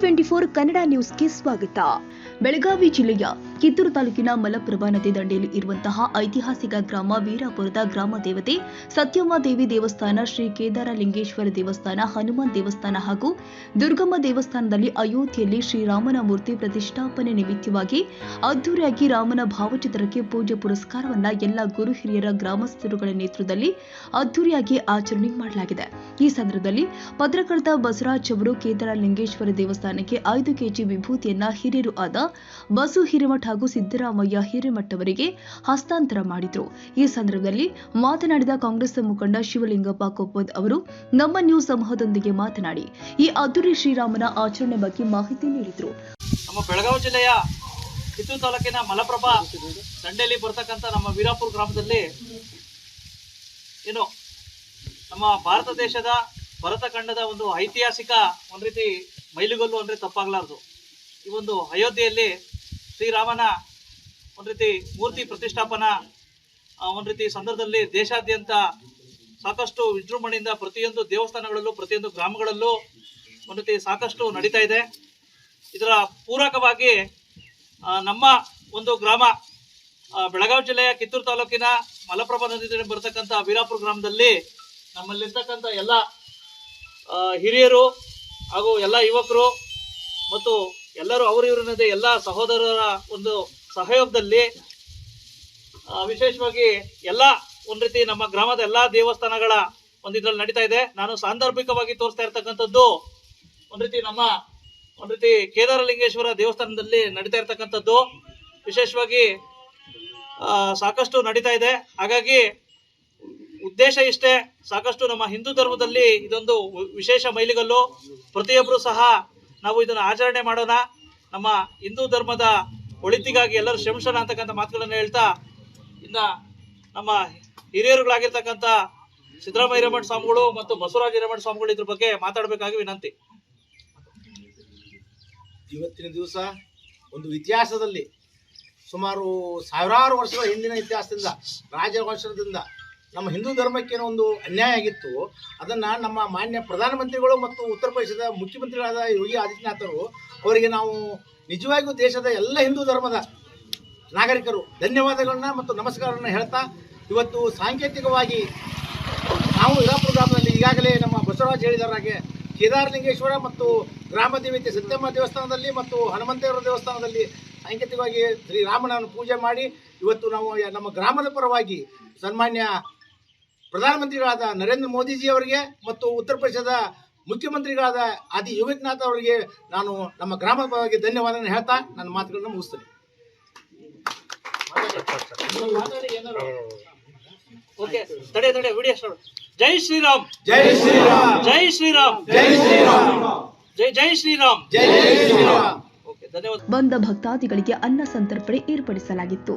Twenty four Kannada ನ್ಯೂಸ್ಗೆ ಸ್ವಾಗತ. ಬೆಳಗಾವಿ ಜಿಲ್ಲೆಯ ಕಿತ್ತೂರು ತಾಲೂಕಿನ ಮಲಪ್ರಭಾ ನದಿ ದಂಡೆಯಲ್ಲಿ ಇರುವಂತಹ ಐತಿಹಾಸಿಕ ಗ್ರಾಮ ವೀರಾಪುರದ ಗ್ರಾಮ ದೇವತೆ ಸತ್ಯಮ್ಮ ದೇವಿ ದೇವಸ್ಥಾನ ಶ್ರೀ ಕೇದಾರ ಲಿಂಗೇಶ್ವರ ದೇವಸ್ಥಾನ, ಹನುಮಾನ್ ದೇವಸ್ಥಾನ ಹಾಗೂ ದುರ್ಗಮ್ಮ ದೇವಸ್ಥಾನದಲ್ಲಿ ಅಯೋಧ್ಯೆಯಲ್ಲಿ ಶ್ರೀರಾಮನ ಮೂರ್ತಿ ಪ್ರತಿಷ್ಠಾಪನೆ ನಿಮಿತ್ತವಾಗಿ ಅದ್ದೂರಿಯಾಗಿ ರಾಮನ ಭಾವಚಿತ್ರಕ್ಕೆ ಪೂಜೆ ಪುರಸ್ಕಾರವನ್ನ ಎಲ್ಲ ಗುರು ಹಿರಿಯರ ಗ್ರಾಮಸ್ಥರುಗಳ ನೇತೃತ್ವದಲ್ಲಿ ಅದ್ದೂರಿಯಾಗಿ ಆಚರಣೆ ಮಾಡಲಾಗಿದೆ. ಈ ಸಂದರ್ಭದಲ್ಲಿ ಪತ್ರಕರ್ತ ಬಸವರಾಜ್ ಅವರು ಕೇದಾರ ಲಿಂಗೇಶ್ವರ ದೇವಸ್ಥಾನಕ್ಕೆ ಐದು ಕೆಜಿ ವಿಭೂತಿಯನ್ನ ಹಿರಿಯರು ಆದ ಬಸು ಹಿರೇಮಠ ಹಾಗೂ ಸಿದ್ದರಾಮಯ್ಯ ಹಿರೇಮಠ ಅವರಿಗೆ ಹಸ್ತಾಂತರ ಮಾಡಿದ್ರು. ಈ ಸಂದರ್ಭದಲ್ಲಿ ಮಾತನಾಡಿದ ಕಾಂಗ್ರೆಸ್ ಮುಖಂಡ ಶಿವಲಿಂಗಪ್ಪ ಕೊಪ್ಪದ್ ಅವರು, ನಮ್ಮ ನ್ಯೂಸ್ ಸಮೂಹದೊಂದಿಗೆ ಮಾತನಾಡಿ, ಈ ಅದ್ದೂರಿ ಶ್ರೀರಾಮನ ಆಚರಣೆ ಬಗ್ಗೆ ಮಾಹಿತಿ ನೀಡಿದರು. ನಮ್ಮ ಬೆಳಗಾವಿ ಜಿಲ್ಲೆಯ ಕಿತ್ತೂರು ತಾಲೂಕಿನ ಮಲಪ್ರಭಾ ದಂಡೆಯಲ್ಲಿ ಬರ್ತಕ್ಕಂಥ ನಮ್ಮ ವೀರಾಪುರ ಗ್ರಾಮದಲ್ಲಿ ಏನು ನಮ್ಮ ಭಾರತ ದೇಶದ ಭರತ ಖಂಡದ ಒಂದು ಐತಿಹಾಸಿಕ ಒಂದು ರೀತಿ ಮೈಲುಗಲ್ಲು ಅಂದರೆ ತಪ್ಪಾಗಲಾರದು. ಈ ಒಂದು ಅಯೋಧ್ಯೆಯಲ್ಲಿ ಶ್ರೀರಾಮನ ಒಂದು ರೀತಿ ಮೂರ್ತಿ ಪ್ರತಿಷ್ಠಾಪನಾ ಒಂದು ರೀತಿ ಸಂದರ್ಭದಲ್ಲಿ ದೇಶಾದ್ಯಂತ ಸಾಕಷ್ಟು ವಿಜೃಂಭಣೆಯಿಂದ ಪ್ರತಿಯೊಂದು ದೇವಸ್ಥಾನಗಳಲ್ಲೂ, ಪ್ರತಿಯೊಂದು ಗ್ರಾಮಗಳಲ್ಲೂ ಒಂದು ರೀತಿ ಸಾಕಷ್ಟು ನಡೀತಾ ಇದೆ. ಇದರ ಪೂರಕವಾಗಿ ನಮ್ಮ ಒಂದು ಗ್ರಾಮ ಬೆಳಗಾವಿ ಜಿಲ್ಲೆಯ ಕಿತ್ತೂರು ತಾಲೂಕಿನ ಮಲಪ್ರಭಾ ನದಿ ಬರ್ತಕ್ಕಂಥ ವೀರಾಪುರ ಗ್ರಾಮದಲ್ಲಿ ನಮ್ಮಲ್ಲಿರ್ತಕ್ಕಂಥ ಎಲ್ಲ ಹಿರಿಯರು ಹಾಗೂ ಎಲ್ಲ ಯುವಕರು ಮತ್ತು ಎಲ್ಲರೂ ಅವರು ಇವರನ್ನದೇ ಎಲ್ಲ ಸಹೋದರರ ಒಂದು ಸಹಯೋಗದಲ್ಲಿ ವಿಶೇಷವಾಗಿ ಎಲ್ಲ ಒಂದು ರೀತಿ ನಮ್ಮ ಗ್ರಾಮದ ಎಲ್ಲ ದೇವಸ್ಥಾನಗಳ ಒಂದು ಇದ್ರಲ್ಲಿ ನಡೀತಾ ಇದೆ. ನಾನು ಸಾಂದರ್ಭಿಕವಾಗಿ ತೋರಿಸ್ತಾ ಇರ್ತಕ್ಕಂಥದ್ದು ಒಂದು ರೀತಿ ನಮ್ಮ ಒಂದು ರೀತಿ ಕೇದಾರಲಿಂಗೇಶ್ವರ ದೇವಸ್ಥಾನದಲ್ಲಿ ನಡೀತಾ ಇರ್ತಕ್ಕಂಥದ್ದು. ವಿಶೇಷವಾಗಿ ಸಾಕಷ್ಟು ನಡೀತಾ ಇದೆ. ಹಾಗಾಗಿ ಉದ್ದೇಶ ಇಷ್ಟೇ, ಸಾಕಷ್ಟು ನಮ್ಮ ಹಿಂದೂ ಧರ್ಮದಲ್ಲಿ ಇದೊಂದು ವಿಶೇಷ ಮೈಲಿಗಲ್ಲು. ಪ್ರತಿಯೊಬ್ಬರು ಸಹ ನಾವು ಇದನ್ನು ಆಚರಣೆ ಮಾಡೋಣ. ನಮ್ಮ ಹಿಂದೂ ಧರ್ಮದ ಒಳಿತಿಗಾಗಿ ಎಲ್ಲರೂ ಶ್ರಮಿಸೋಣ ಅಂತಕ್ಕಂಥ ಮಾತುಗಳನ್ನು ಹೇಳ್ತಾ, ಇನ್ನ ನಮ್ಮ ಹಿರಿಯರುಗಳಾಗಿರ್ತಕ್ಕಂಥ ಸಿದ್ದರಾಮಯ್ಯ ರಮಣ್ ಸ್ವಾಮಿಗಳು ಮತ್ತು ಬಸವರಾಜ ರಮಣ್ ಸ್ವಾಮಿಗಳು ಇದ್ರ ಬಗ್ಗೆ ಮಾತಾಡಬೇಕಾಗಿ ವಿನಂತಿ. ಇವತ್ತಿನ ದಿವಸ ಒಂದು ಇತಿಹಾಸದಲ್ಲಿ ಸುಮಾರು ಸಾವಿರಾರು ವರ್ಷಗಳ ಹಿಂದಿನ ಇತಿಹಾಸದಿಂದ, ರಾಜವಂಶದಿಂದ ನಮ್ಮ ಹಿಂದೂ ಧರ್ಮಕ್ಕೇನೋ ಒಂದು ಅನ್ಯಾಯ ಆಗಿತ್ತು, ಅದನ್ನು ನಮ್ಮ ಮಾನ್ಯ ಪ್ರಧಾನಮಂತ್ರಿಗಳು ಮತ್ತು ಉತ್ತರ ಪ್ರದೇಶದ ಮುಖ್ಯಮಂತ್ರಿಗಳಾದ ಯೋಗಿ ಆದಿತ್ಯನಾಥರು ಅವರಿಗೆ ನಾವು ನಿಜವಾಗಿಯೂ ದೇಶದ ಎಲ್ಲ ಹಿಂದೂ ಧರ್ಮದ ನಾಗರಿಕರು ಧನ್ಯವಾದಗಳನ್ನ ಮತ್ತು ನಮಸ್ಕಾರವನ್ನು ಹೇಳ್ತಾ, ಇವತ್ತು ಸಾಂಕೇತಿಕವಾಗಿ ನಾವು ಹಿರಾಪುರ ಗ್ರಾಮದಲ್ಲಿ ಈಗಾಗಲೇ ನಮ್ಮ ಬಸವರಾಜ್ ಹೇಳಿದವರ ಹಾಗೆ ಕೇದಾರಲಿಂಗೇಶ್ವರ ಮತ್ತು ಗ್ರಾಮ ದೇವತೆ ಸತ್ಯಮ್ಮ ದೇವಸ್ಥಾನದಲ್ಲಿ ಮತ್ತು ಹನುಮಂತೇವರ ದೇವಸ್ಥಾನದಲ್ಲಿ ಸಾಂಕೇತಿಕವಾಗಿ ಶ್ರೀರಾಮನನ್ನು ಪೂಜೆ ಮಾಡಿ, ಇವತ್ತು ನಾವು ನಮ್ಮ ಗ್ರಾಮದ ಪರವಾಗಿ ಸನ್ಮಾನ್ಯ ಪ್ರಧಾನಮಂತ್ರಿಗಳಾದ ನರೇಂದ್ರ ಮೋದಿಜಿ ಅವರಿಗೆ ಮತ್ತು ಉತ್ತರ ಪ್ರದೇಶದ ಮುಖ್ಯಮಂತ್ರಿಗಳಾದ ಆದಿ ಯೋಗಿನಾಥ್ ಅವರಿಗೆ ನಾನು ನಮ್ಮ ಗ್ರಾಮದ ಪರವಾಗಿ ಧನ್ಯವಾದ ಹೇಳ್ತಾ ನನ್ನ ಮಾತುಗಳನ್ನು ಮುಗಿಸ್ತೇನೆ. ಜೈ ಶ್ರೀರಾಮ್. ಜೈ ಶ್ರೀರಾಮ್. ಜೈ ಶ್ರೀರಾಮ್. ಜೈ ಶ್ರೀರಾಮ್. ಜೈ ಜೈ ಶ್ರೀರಾಮ್. ಜೈ ಜೈ ಶ್ರೀರಾಮ್. ಓಕೆ ಧನ್ಯವಾದ. ಬಂದ ಭಕ್ತಾದಿಗಳಿಗೆ ಅನ್ನ ಸಂತರ್ಪಣೆ ಏರ್ಪಡಿಸಲಾಗಿತ್ತು.